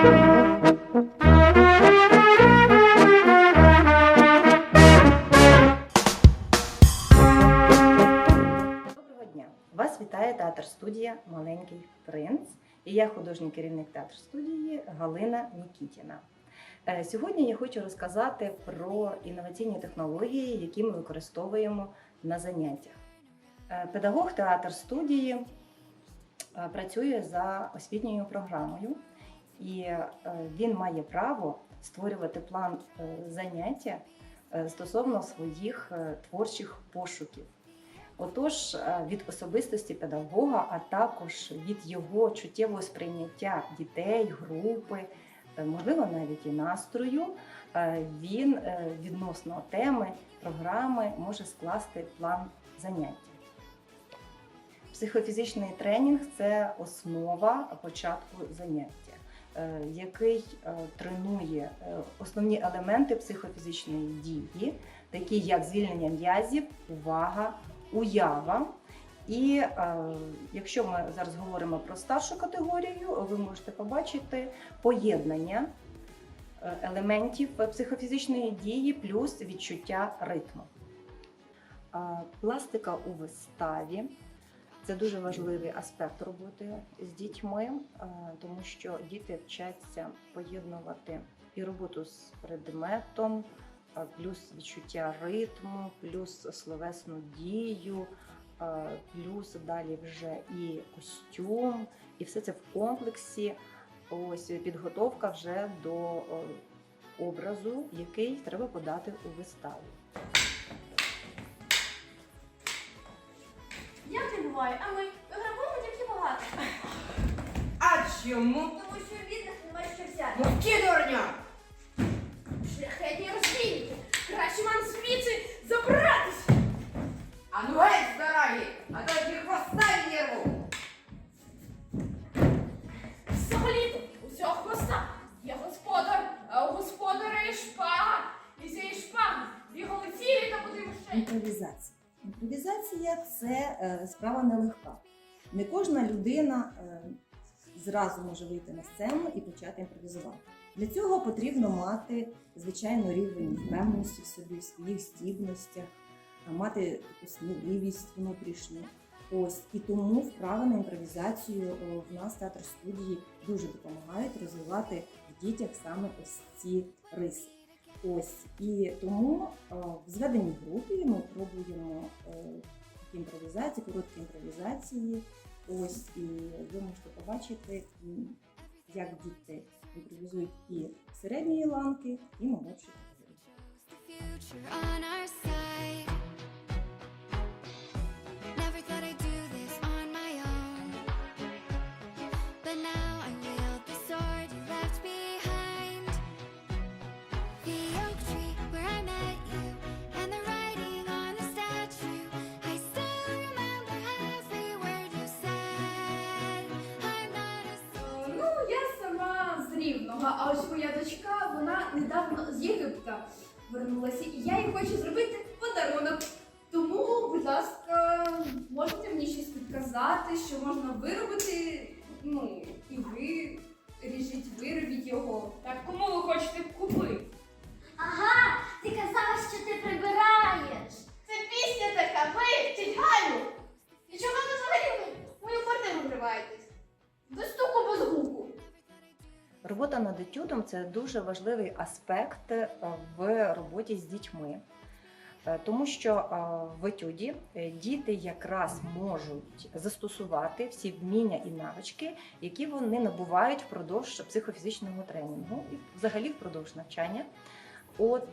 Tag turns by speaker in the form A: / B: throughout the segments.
A: Доброго дня! Вас вітає театр студія Маленький Принц і я художній керівник театр студії Галина Нікітіна. Е, сьогодні я хочу розказати про інноваційні технології, які ми використовуємо на заняттях. Е, педагог театр студії е, працює за освітньою програмою, і е, він має право створювати план е, заняття е, стосовно своїх творчих пошуків. Отож, від особистості педагога, а також від його чуттєвого сприйняття дітей, групи, можливо, навіть і настрою, він відносно теми, програми може скласти план заняття. Психофізичний тренінг це основа початку заняття, який е, тренує е, основні елементи психофізичної дії, такі як звільнення м'язів, увага, уява. І е, якщо ми зараз говоримо про старшу категорію, ви можете побачити поєднання е, елементів психофізичної дії плюс відчуття ритму. Е, Пластика у виставі це дуже важливий аспект роботи з дітьми, е, тому що діти вчаться поєднувати і роботу з предметом, е, плюс відчуття ритму, плюс словесну дію, е, плюс далі вже і костюм, і все це в комплексі. Ось підготовка вже до образу, який треба подати у виставі.
B: Як не буває, а ми виграємо тільки багато.
C: А чому?
B: Тому що у бідних немає що взяти.
C: Мовчи, дурня!
B: Шляхетні розбійники. Краще вам звідси забратись.
C: А ну геть, дорогі, а то
D: справа нелегка. Не кожна людина е, зразу може вийти на сцену і почати імпровізувати. Для цього потрібно мати, звичайно, рівень впевненості в собі, в своїх здібностях, мати сміливість внутрішню. Ось і тому вправи на імпровізацію е, в нас театр студії дуже допомагають розвивати в дітях саме ось ці риси. Ось і тому е, в зведеній групі ми пробуємо е, такі імпровізації, короткі імпровізації. Ось і ви можете побачити, як діти імпровізують і середньої ланки, і молодшої
B: з а ось моя дочка, вона недавно з Єгипта вернулася, і я їй хочу зробити подарунок. Тому, будь ласка, можете мені щось підказати, що можна виробити. Ну, і ви ріжіть, виробіть його. Так кому ви
A: над це дуже важливий аспект е, в роботі з дітьми. Е, Тому що е, в етюді діти якраз можуть застосувати всі вміння і навички, які вони набувають впродовж психофізичного тренінгу і взагалі впродовж навчання. От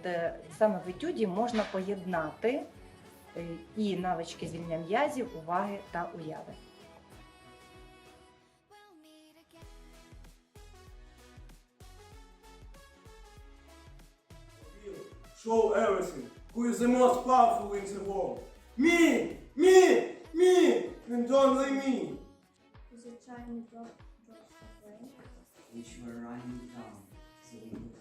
A: саме в етюді можна поєднати і навички звільнення м'язів, уваги та уяви.
E: stole everything, who is the most powerful in the world. Me! Me! Me! And
F: don't leave me! The
G: tiny drops of rain which were running down
D: the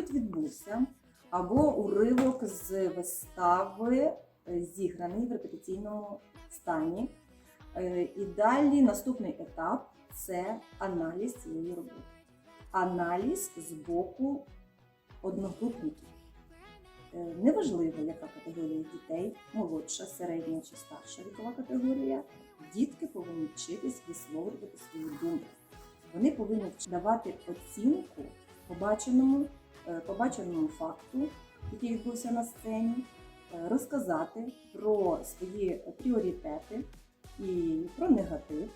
D: Етюд відбувся або уривок з вистави е, зіграний в репетиційному стані.
A: Е, І далі наступний етап це аналіз цієї роботи. Аналіз з боку одногрупників. Е, Неважливо, яка категорія дітей, молодша, середня чи старша вікова категорія, дітки повинні вчитись висловлювати свою думку. Вони повинні давати оцінку побаченому, е, побаченому факту, який відбувся на сцені, е, розказати про свої пріоритети і про негатив,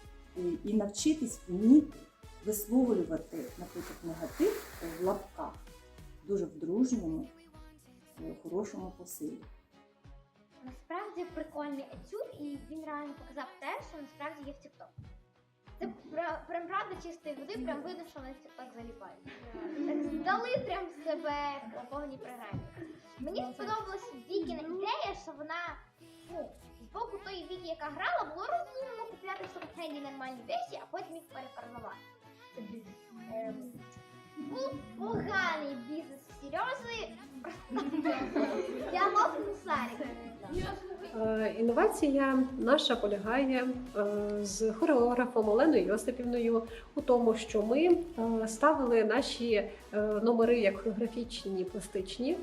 A: і, навчитись вміти висловлювати, наприклад, негатив в лапках дуже в дружньому, хорошому посилі.
H: Насправді прикольний етюд, і він реально показав те, що насправді є в TikTok. Це прям правда чистої води, прям видно, що вони в TikTok заліпають. Так здали прям себе по повній програмі. Мені сподобалась Вікіна ідея, що вона ну, з боку тої Вікі, яка грала, було розумно купляти в нормальні вещі, а потім їх перефарбувати. Був поганий бізнес в Сережі. Діалог Мусарик.
I: Е, Інновація наша полягає е, з хореографом Оленою Йосипівною у тому, що ми е, ставили наші номери як хореографічні, пластичні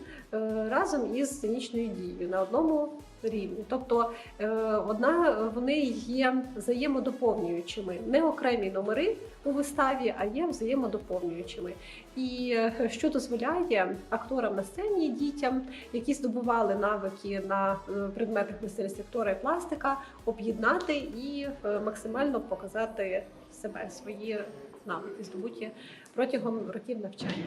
I: разом із сценічною дією на одному рівні. Тобто е, одна вони є взаємодоповнюючими, не окремі номери у виставі, а є взаємодоповнюючими. І е, що дозволяє акторам на сцені, дітям, які здобували навики на е, предметах актора і пластика, об'єднати і максимально показати себе, свої навики, здобуті протягом років навчання.